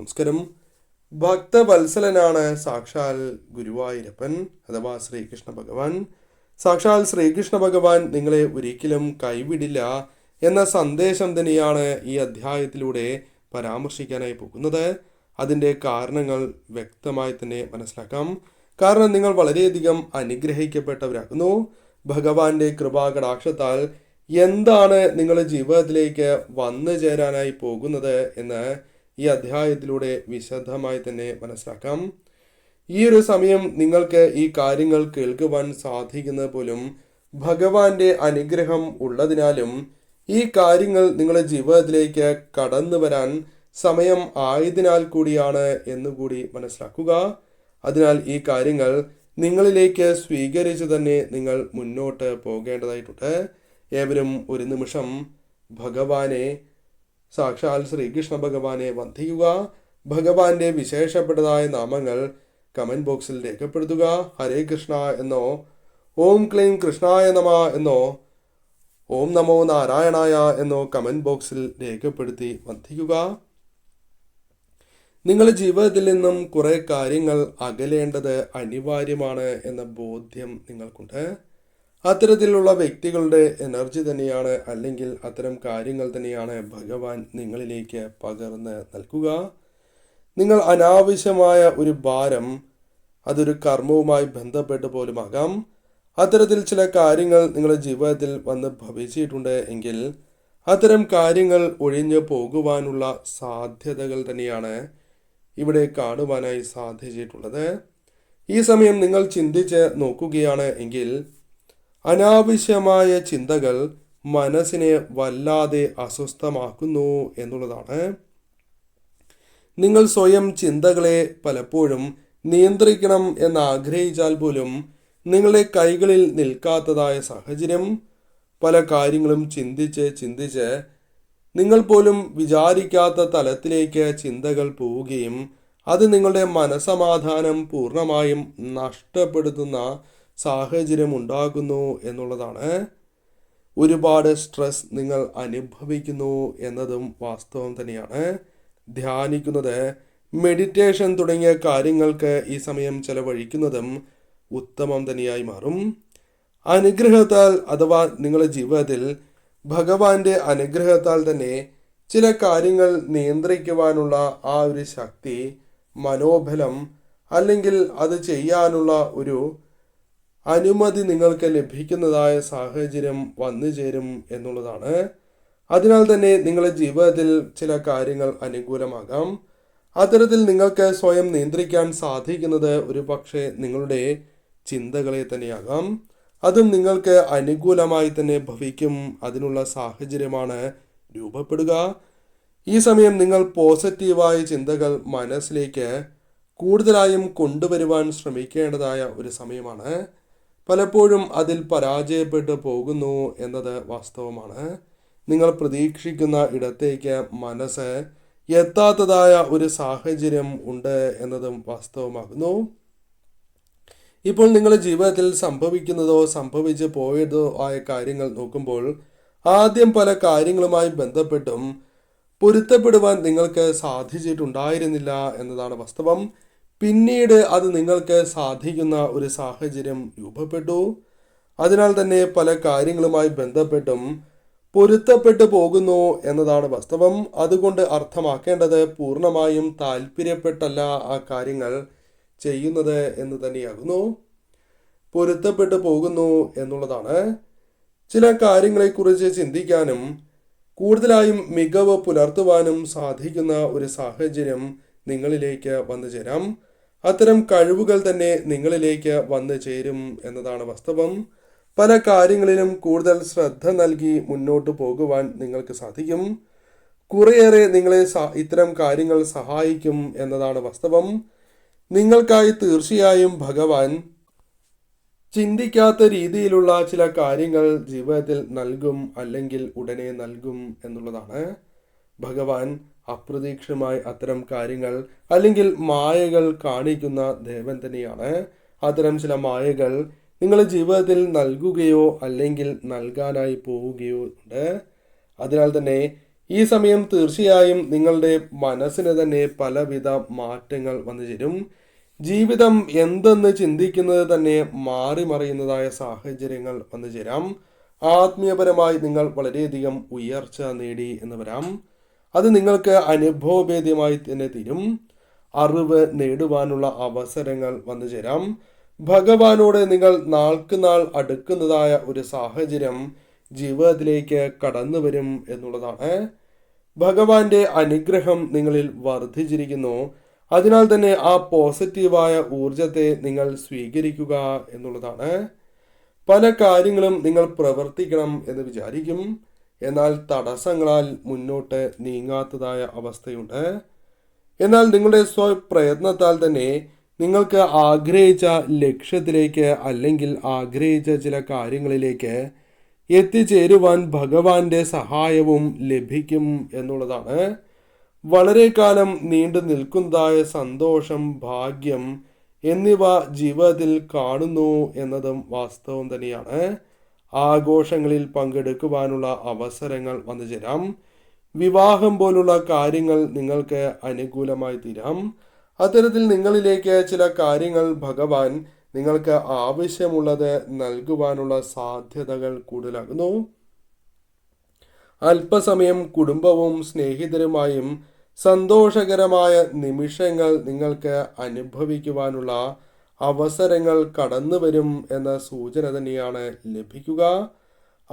നമസ്കാരം. ഭക്തവത്സലനാണ് സാക്ഷാൽ ഗുരുവായൂരപ്പൻ അഥവാ ശ്രീകൃഷ്ണ ഭഗവാൻ. സാക്ഷാൽ ശ്രീകൃഷ്ണ ഭഗവാൻ നിങ്ങളെ ഒരിക്കലും കൈവിടില്ല എന്ന സന്ദേശം തന്നെയാണ് ഈ അധ്യായത്തിലൂടെ പരാമർശിക്കാനായി പോകുന്നത്. അതിന്റെ കാരണങ്ങൾ വ്യക്തമായി തന്നെ മനസ്സിലാക്കാം. കാരണം നിങ്ങൾ വളരെയധികം അനുഗ്രഹിക്കപ്പെട്ടവരാകുന്നു. ഭഗവാന്റെ കൃപാകടാക്ഷത്താൽ എന്താണ് നിങ്ങളുടെ ജീവിതത്തിലേക്ക് വന്നു ചേരാനായി പോകുന്നത് എന്ന് ഈ അധ്യായത്തിലൂടെ വിശദമായി തന്നെ മനസ്സിലാക്കാം. ഈ ഒരു സമയം നിങ്ങൾക്ക് ഈ കാര്യങ്ങൾ കേൾക്കുവാൻ സാധിക്കുന്നത് പോലും ഭഗവാന്റെ അനുഗ്രഹം ഉള്ളതിനാലും ഈ കാര്യങ്ങൾ നിങ്ങളുടെ ജീവിതത്തിലേക്ക് കടന്നു വരാൻ സമയം ആയതിനാൽ കൂടിയാണ് എന്നുകൂടി മനസ്സിലാക്കുക. അതിനാൽ ഈ കാര്യങ്ങൾ നിങ്ങളിലേക്ക് സ്വീകരിച്ച് തന്നെ നിങ്ങൾ മുന്നോട്ട് പോകേണ്ടതായിട്ടുണ്ട്. ഏവരും ഒരു നിമിഷം ഭഗവാനെ സാക്ഷാൽ ശ്രീകൃഷ്ണ ഭഗവാനെ വന്ദിക്കുക. ഭഗവാന്റെ വിശേഷപ്പെട്ടതായ നാമങ്ങൾ കമന്റ് ബോക്സിൽ രേഖപ്പെടുത്തുക. ഹരേ കൃഷ്ണ എന്നോ ഓം ക്ലീം കൃഷ്ണായ നമ എന്നോ ഓം നമോ നാരായണായ എന്നോ കമന്റ് ബോക്സിൽ രേഖപ്പെടുത്തി വന്ദിക്കുക. നിങ്ങളുടെ ജീവിതത്തിൽ നിന്നും കുറേ കാര്യങ്ങൾ അകലേണ്ടത് അനിവാര്യമാണ് എന്ന ബോധ്യം നിങ്ങൾക്കുണ്ട്. അത്തരത്തിലുള്ള വ്യക്തികളുടെ എനർജി തന്നെയാണ് അല്ലെങ്കിൽ അത്തരം കാര്യങ്ങൾ തന്നെയാണ് ഭഗവാൻ നിങ്ങളിലേക്ക് പകർന്ന് നൽകുക. നിങ്ങൾ അനാവശ്യമായ ഒരു ഭാരം അതൊരു കർമ്മവുമായി ബന്ധപ്പെട്ട് പോലുമാകാം അത്തരത്തിൽ ചില കാര്യങ്ങൾ നിങ്ങളുടെ ജീവിതത്തിൽ വന്ന് ഭവിച്ചിട്ടുണ്ട് എങ്കിൽ അത്തരം കാര്യങ്ങൾ ഒഴിഞ്ഞു പോകുവാനുള്ള സാധ്യതകൾ തന്നെയാണ് ഇവിടെ കാണുവാനായി സാധിച്ചിട്ടുള്ളത്. ഈ സമയം നിങ്ങൾ ചിന്തിച്ച് നോക്കുകയാണ് എങ്കിൽ അനാവശ്യമായ ചിന്തകൾ മനസ്സിനെ വല്ലാതെ അസ്വസ്ഥമാക്കുന്നു എന്നുള്ളതാണ്. നിങ്ങൾ സ്വയം ചിന്തകളെ പലപ്പോഴും നിയന്ത്രിക്കണം എന്ന് ആഗ്രഹിച്ചാൽ പോലും നിങ്ങളുടെ കൈകളിൽ നിൽക്കാത്തതായ സാഹചര്യം പല കാര്യങ്ങളും ചിന്തിച്ച് ചിന്തിച്ച് നിങ്ങൾ പോലും വിചാരിക്കാത്ത തലത്തിലേക്ക് ചിന്തകൾ പോവുകയും അത് നിങ്ങളുടെ മനസമാധാനം പൂർണമായും നഷ്ടപ്പെടുത്തുന്ന സാഹചര്യം ഉണ്ടാകുന്നു എന്നുള്ളതാണ്. ഒരുപാട് സ്ട്രെസ് നിങ്ങൾ അനുഭവിക്കുന്നു എന്നതും വാസ്തവം തന്നെയാണ്. ധ്യാനിക്കുന്നത് മെഡിറ്റേഷൻ തുടങ്ങിയ കാര്യങ്ങൾക്ക് ഈ സമയം ചെലവഴിക്കുന്നതും ഉത്തമം തന്നെയായി മാറും. അനുഗ്രഹത്താൽ അഥവാ നിങ്ങളുടെ ജീവിതത്തിൽ ഭഗവാന്റെ അനുഗ്രഹത്താൽ തന്നെ ചില കാര്യങ്ങൾ നിയന്ത്രിക്കുവാനുള്ള ആ ഒരു ശക്തി മനോബലം അല്ലെങ്കിൽ അത് ചെയ്യാനുള്ള ഒരു അനുമതി നിങ്ങൾക്ക് ലഭിക്കുന്നതായ സാഹചര്യം വന്നു ചേരും എന്നുള്ളതാണ്. അതിനാൽ തന്നെ നിങ്ങളുടെ ജീവിതത്തിൽ ചില കാര്യങ്ങൾ അനുകൂലമാകാം. അത്തരത്തിൽ നിങ്ങൾക്ക് സ്വയം നിയന്ത്രിക്കാൻ സാധിക്കുന്നത് ഒരു പക്ഷേ നിങ്ങളുടെ ചിന്തകളെ തന്നെയാകാം. അതും നിങ്ങൾക്ക് അനുകൂലമായി തന്നെ ഭവിക്കും അതിനുള്ള സാഹചര്യമാണ് രൂപപ്പെടുക. ഈ സമയം നിങ്ങൾ പോസിറ്റീവായ ചിന്തകൾ മനസ്സിലേക്ക് കൂടുതലായും കൊണ്ടുവരുവാൻ ശ്രമിക്കേണ്ടതായ ഒരു സമയമാണ്. പലപ്പോഴും അതിൽ പരാജയപ്പെട്ടു പോകുന്നു എന്നത് വാസ്തവമാണ്. നിങ്ങൾ പ്രതീക്ഷിക്കുന്ന ഇടത്തേക്ക് മനസ്സ് എത്താത്തതായ ഒരു സാഹചര്യം ഉണ്ട് എന്നതും വാസ്തവമാകുന്നു. ഇപ്പോൾ നിങ്ങളുടെ ജീവിതത്തിൽ സംഭവിക്കുന്നതോ സംഭവിച്ചു പോയതോ ആയ കാര്യങ്ങൾ നോക്കുമ്പോൾ ആദ്യം പല കാര്യങ്ങളുമായി ബന്ധപ്പെട്ടും പൊരുത്തപ്പെടുവാൻ നിങ്ങൾക്ക് സാധിച്ചിട്ടുണ്ടായിരുന്നില്ല എന്നതാണ് വാസ്തവം. പിന്നീട് അത് നിങ്ങൾക്ക് സാധിക്കുന്ന ഒരു സാഹചര്യം രൂപപ്പെട്ടു. അതിനാൽ തന്നെ പല കാര്യങ്ങളുമായി ബന്ധപ്പെട്ടും പൊരുത്തപ്പെട്ടു പോകുന്നു എന്നതാണ് വാസ്തവം. അതുകൊണ്ട് അർത്ഥമാക്കേണ്ടത് പൂർണമായും താല്പര്യപ്പെട്ടല്ല ആ കാര്യങ്ങൾ ചെയ്യുന്നത് എന്ന് തന്നെയാകുന്നു. പൊരുത്തപ്പെട്ടു പോകുന്നു എന്നുള്ളതാണ്. ചില കാര്യങ്ങളെക്കുറിച്ച് ചിന്തിക്കാനും കൂടുതലായും മികവ് പുലർത്തുവാനും സാധിക്കുന്ന ഒരു സാഹചര്യം നിങ്ങളിലേക്ക് വന്നു ചേരാം അത്തരം കഴിവുകൾ തന്നെ നിങ്ങളിലേക്ക് വന്നു ചേരും എന്നതാണ് വാസ്തവം. പല കാര്യങ്ങളിലും കൂടുതൽ ശ്രദ്ധ നൽകി മുന്നോട്ട് പോകുവാൻ നിങ്ങൾക്ക് സാധിക്കും. കുറേയേറെ നിങ്ങളെ ഇത്തരം കാര്യങ്ങൾ സഹായിക്കും എന്നതാണ് വാസ്തവം. നിങ്ങൾക്കായി തീർച്ചയായും ഭഗവാൻ ചിന്തിക്കാത്ത രീതിയിലുള്ള ചില കാര്യങ്ങൾ ജീവിതത്തിൽ നൽകും അല്ലെങ്കിൽ ഉടനെ നൽകും എന്നുള്ളതാണ്. ഭഗവാൻ അപ്രതീക്ഷിതമായി അത്തരം കാര്യങ്ങൾ അല്ലെങ്കിൽ മായകൾ കാണിക്കുന്ന ദേവൻ തന്നെയാണ്. അത്തരം ചില മായകൾ നിങ്ങളുടെ ജീവിതത്തിൽ നൽകുകയോ അല്ലെങ്കിൽ നൽകാനായി പോവുകയോ ഉണ്ട്. അതിനാൽ തന്നെ ഈ സമയം തീർച്ചയായും നിങ്ങളുടെ മനസ്സിന് തന്നെ പലവിധ മാറ്റങ്ങൾ വന്നു ചേരും. ജീവിതം എന്തെന്ന് ചിന്തിക്കുന്നത് തന്നെ മാറി മറിയുന്നതായ സാഹചര്യങ്ങൾ വന്നു ചേരാം. ആത്മീയപരമായി നിങ്ങൾ വളരെയധികം ഉയർച്ച നേടി എന്ന് വരാം. അത് നിങ്ങൾക്ക് അനുഭവഭേദ്യമായി തന്നെ തീരും. അറിവ് നേടുവാനുള്ള അവസരങ്ങൾ വന്നു ചേരാം. ഭഗവാനോട് നിങ്ങൾ നാൾക്ക് നാൾ അടുക്കുന്നതായ ഒരു സാഹചര്യം ജീവിതത്തിലേക്ക് കടന്നു വരും എന്നുള്ളതാണ്. ഭഗവാന്റെ അനുഗ്രഹം നിങ്ങളിൽ വർദ്ധിച്ചിരിക്കുന്നു. അതിനാൽ തന്നെ ആ പോസിറ്റീവായ ഊർജത്തെ നിങ്ങൾ സ്വീകരിക്കുക എന്നുള്ളതാണ്. പല കാര്യങ്ങളും നിങ്ങൾ പ്രവർത്തിക്കണം എന്ന് വിചാരിക്കും. എന്നാൽ തടസ്സങ്ങളാൽ മുന്നോട്ട് നീങ്ങാത്തതായ അവസ്ഥയുണ്ട്. എന്നാൽ നിങ്ങളുടെ സ്വപ്രയത്നത്താൽ തന്നെ നിങ്ങൾക്ക് ആഗ്രഹിച്ച ലക്ഷ്യത്തിലേക്ക് അല്ലെങ്കിൽ ആഗ്രഹിച്ച ചില കാര്യങ്ങളിലേക്ക് എത്തിച്ചേരുവാൻ ഭഗവാന്റെ സഹായവും ലഭിക്കും എന്നുള്ളതാണ്. വളരെ കാലം നീണ്ടു നിൽക്കുന്നതായ സന്തോഷം ഭാഗ്യം എന്നിവ ജീവിതത്തിൽ കാണുന്നു എന്നതും വാസ്തവം തന്നെയാണ്. ആഘോഷങ്ങളിൽ പങ്കെടുക്കുവാനുള്ള അവസരങ്ങൾ വന്നു ചേരാം. വിവാഹം പോലുള്ള കാര്യങ്ങൾ നിങ്ങൾക്ക് അനുകൂലമായി തീരാം. അത്തരത്തിൽ നിങ്ങളിലേക്ക് ചില കാര്യങ്ങൾ ഭഗവാൻ നിങ്ങൾക്ക് ആവശ്യമുള്ളത് നൽകുവാനുള്ള സാധ്യതകൾ കൂടുതലാകുന്നു. അല്പസമയം കുടുംബവും സ്നേഹിതരുമായും സന്തോഷകരമായ നിമിഷങ്ങൾ നിങ്ങൾക്ക് അനുഭവിക്കുവാനുള്ള അവസരങ്ങൾ കടന്നു വരും എന്ന സൂചന തന്നെയാണ് ലഭിക്കുക.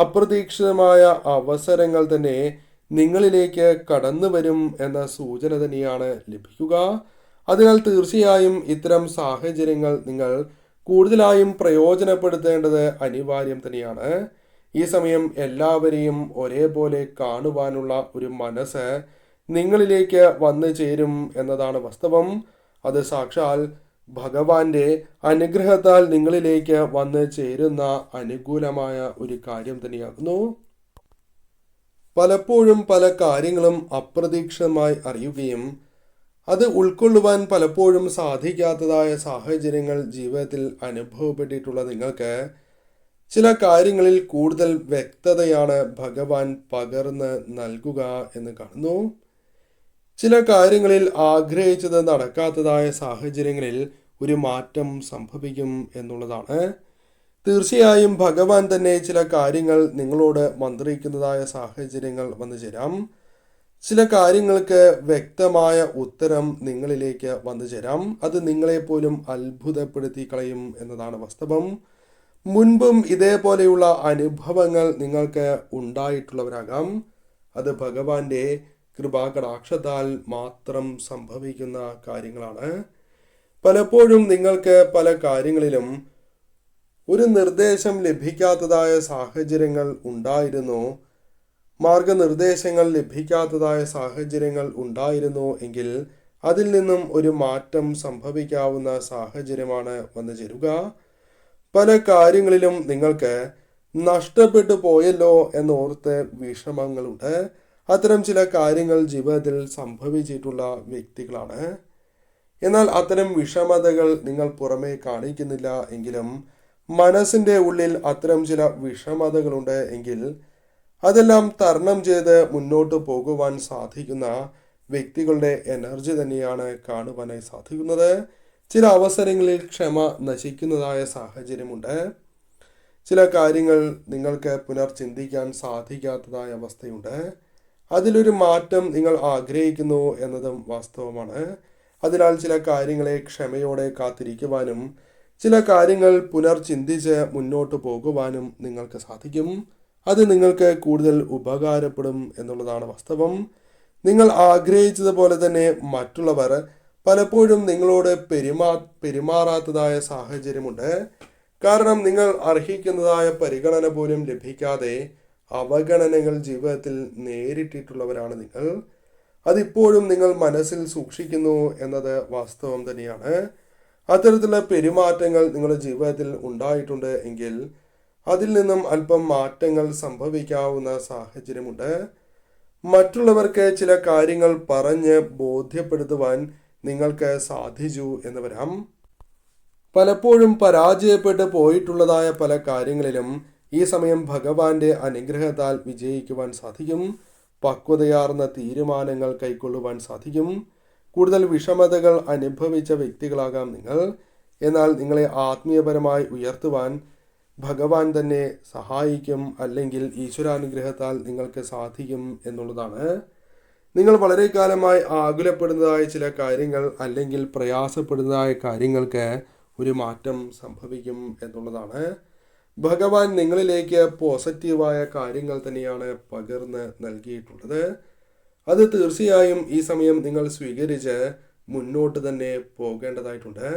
അപ്രതീക്ഷിതമായ അവസരങ്ങൾ തന്നെ നിങ്ങളിലേക്ക് കടന്നു വരും എന്ന സൂചന തന്നെയാണ് ലഭിക്കുക. അതിനാൽ തീർച്ചയായും ഇത്തരം സാഹചര്യങ്ങൾ നിങ്ങൾ കൂടുതലായും പ്രയോജനപ്പെടുത്തേണ്ടത് അനിവാര്യം തന്നെയാണ്. ഈ സമയം എല്ലാവരെയും ഒരേപോലെ കാണുവാനുള്ള ഒരു മനസ്സ് നിങ്ങളിലേക്ക് വന്നു ചേരും എന്നതാണ് വാസ്തവം. അത് സാക്ഷാൽ ഭഗവാന്റെ അനുഗ്രഹത്താൽ നിങ്ങളിലേക്ക് വന്ന് ചേരുന്ന അനുകൂലമായ ഒരു കാര്യം തന്നെയാകുന്നു. പലപ്പോഴും പല കാര്യങ്ങളും അപ്രതീക്ഷിതമായി അറിയുകയും അത് ഉൾക്കൊള്ളുവാൻ പലപ്പോഴും സാധിക്കാത്തതായ സാഹചര്യങ്ങൾ ജീവിതത്തിൽ അനുഭവപ്പെട്ടിട്ടുള്ള നിങ്ങൾക്ക് ചില കാര്യങ്ങളിൽ കൂടുതൽ വ്യക്തതയാണ് ഭഗവാൻ പകർന്ന് നൽകുക എന്ന് കാണുന്നു. ചില കാര്യങ്ങളിൽ ആഗ്രഹിച്ചത് നടക്കാത്തതായ സാഹചര്യങ്ങളിൽ ഒരു മാറ്റം സംഭവിക്കും എന്നുള്ളതാണ്. തീർച്ചയായും ഭഗവാൻ തന്നെ ചില കാര്യങ്ങൾ നിങ്ങളോട് മന്ത്രിക്കുന്നതായ സാഹചര്യങ്ങൾ വന്നു ചേരാം. ചില കാര്യങ്ങൾക്ക് വ്യക്തമായ ഉത്തരം നിങ്ങളിലേക്ക് വന്നു ചേരാം. അത് നിങ്ങളെപ്പോലും അത്ഭുതപ്പെടുത്തി കളയും എന്നതാണ് വാസ്തവം. മുൻപും ഇതേപോലെയുള്ള അനുഭവങ്ങൾ നിങ്ങൾക്ക് ഉണ്ടായിട്ടുള്ളവരാകാം. അത് ഭഗവാന്റെ കൃപാകടാക്ഷത്താൽ മാത്രം സംഭവിക്കുന്ന കാര്യങ്ങളാണ്. പലപ്പോഴും നിങ്ങൾക്ക് പല കാര്യങ്ങളിലും ഒരു നിർദ്ദേശം ലഭിക്കാത്തതായ സാഹചര്യങ്ങൾ ഉണ്ടായിരുന്നു. മാർഗനിർദ്ദേശങ്ങൾ ലഭിക്കാത്തതായ സാഹചര്യങ്ങൾ ഉണ്ടായിരുന്നു എങ്കിൽ അതിൽ നിന്നും ഒരു മാറ്റം സംഭവിക്കാവുന്ന സാഹചര്യമാണ് വന്നു ചേരുക. പല കാര്യങ്ങളിലും നിങ്ങൾക്ക് നഷ്ടപ്പെട്ടു പോയല്ലോ എന്നോർത്ത് വിഷമങ്ങളുണ്ട്. അത്തരം ചില കാര്യങ്ങൾ ജീവിതത്തിൽ സംഭവിച്ചിട്ടുള്ള വ്യക്തികളാണ്. എന്നാൽ അത്തരം വിഷമതകൾ നിങ്ങൾ പുറമേ കാണിക്കുന്നില്ല എങ്കിലും മനസ്സിന്റെ ഉള്ളിൽ അത്തരം ചില വിഷമതകളുണ്ട് എങ്കിൽ അതെല്ലാം തരണം ചെയ്ത് മുന്നോട്ട് പോകുവാൻ സാധിക്കുന്ന വ്യക്തികളുടെ എനർജി തന്നെയാണ് കാണുവാനായി സാധിക്കുന്നത്. ചില അവസരങ്ങളിൽ ക്ഷമ നശിക്കുന്നതായ സാഹചര്യമുണ്ട്. ചില കാര്യങ്ങൾ നിങ്ങൾക്ക് പുനർചിന്തിക്കാൻ സാധിക്കാത്തതായ അവസ്ഥയുണ്ട്. അതിലൊരു മാറ്റം നിങ്ങൾ ആഗ്രഹിക്കുന്നു എന്നതും വാസ്തവമാണ്. അതിനാൽ ചില കാര്യങ്ങളെ ക്ഷമയോടെ കാത്തിരിക്കുവാനും ചില കാര്യങ്ങൾ പുനർചിന്തിച്ച് മുന്നോട്ട് പോകുവാനും നിങ്ങൾക്ക് സാധിക്കും. അത് നിങ്ങൾക്ക് കൂടുതൽ ഉപകാരപ്പെടും എന്നുള്ളതാണ് വാസ്തവം. നിങ്ങൾ ആഗ്രഹിച്ചതുപോലെ തന്നെ മറ്റുള്ളവർ പലപ്പോഴും നിങ്ങളോട് പെരുമാ പെരുമാറാത്തതായ സാഹചര്യമുണ്ട്. കാരണം നിങ്ങൾ അർഹിക്കുന്നതായ പരിഗണന പോലും ലഭിക്കാതെ അവഗണനകൾ ജീവിതത്തിൽ നേരിട്ടിട്ടുള്ളവരാണ് നിങ്ങൾ. അതിപ്പോഴും നിങ്ങൾ മനസ്സിൽ സൂക്ഷിക്കുന്നു എന്നത് വാസ്തവം തന്നെയാണ്. അത്തരത്തിലുള്ള പെരുമാറ്റങ്ങൾ നിങ്ങളുടെ ജീവിതത്തിൽ ഉണ്ടായിട്ടുണ്ട് എങ്കിൽ അതിൽ നിന്നും അല്പം മാറ്റങ്ങൾ സംഭവിക്കാവുന്ന സാഹചര്യമുണ്ട്. മറ്റുള്ളവർക്ക് ചില കാര്യങ്ങൾ പറഞ്ഞ് ബോധ്യപ്പെടുത്തുവാൻ നിങ്ങൾക്ക് സാധിച്ചു എന്ന് വരാം. പലപ്പോഴും പരാജയപ്പെട്ട് പോയിട്ടുള്ളതായ പല കാര്യങ്ങളിലും ഈ സമയം ഭഗവാന്റെ അനുഗ്രഹത്താൽ വിജയിക്കുവാൻ സാധിക്കും. പക്വതയാർന്ന തീരുമാനങ്ങൾ കൈക്കൊള്ളുവാൻ സാധിക്കും. കൂടുതൽ വിഷമതകൾ അനുഭവിച്ച വ്യക്തികളാകാം നിങ്ങൾ. എന്നാൽ നിങ്ങളെ ആത്മീയപരമായി ഉയർത്തുവാൻ ഭഗവാൻ തന്നെ സഹായിക്കും അല്ലെങ്കിൽ ഈശ്വരാനുഗ്രഹത്താൽ നിങ്ങൾക്ക് സാധിക്കും എന്നുള്ളതാണ്. നിങ്ങൾ വളരെ കാലമായി ആകുലപ്പെടുന്നതായ ചില കാര്യങ്ങൾ അല്ലെങ്കിൽ പ്രയാസപ്പെടുന്നതായ കാര്യങ്ങൾക്ക് ഒരു മാറ്റം സംഭവിക്കും എന്നുള്ളതാണ്. ഭഗവാൻ നിങ്ങളിലേക്ക് പോസിറ്റീവായ കാര്യങ്ങൾ തന്നെയാണ് പകർന്ന് നൽകിയിട്ടുള്ളത്. അത് തീർച്ചയായും ഈ സമയം നിങ്ങൾ സ്വീകരിച്ച് മുന്നോട്ട് തന്നെ പോകേണ്ടതായിട്ടുണ്ട്.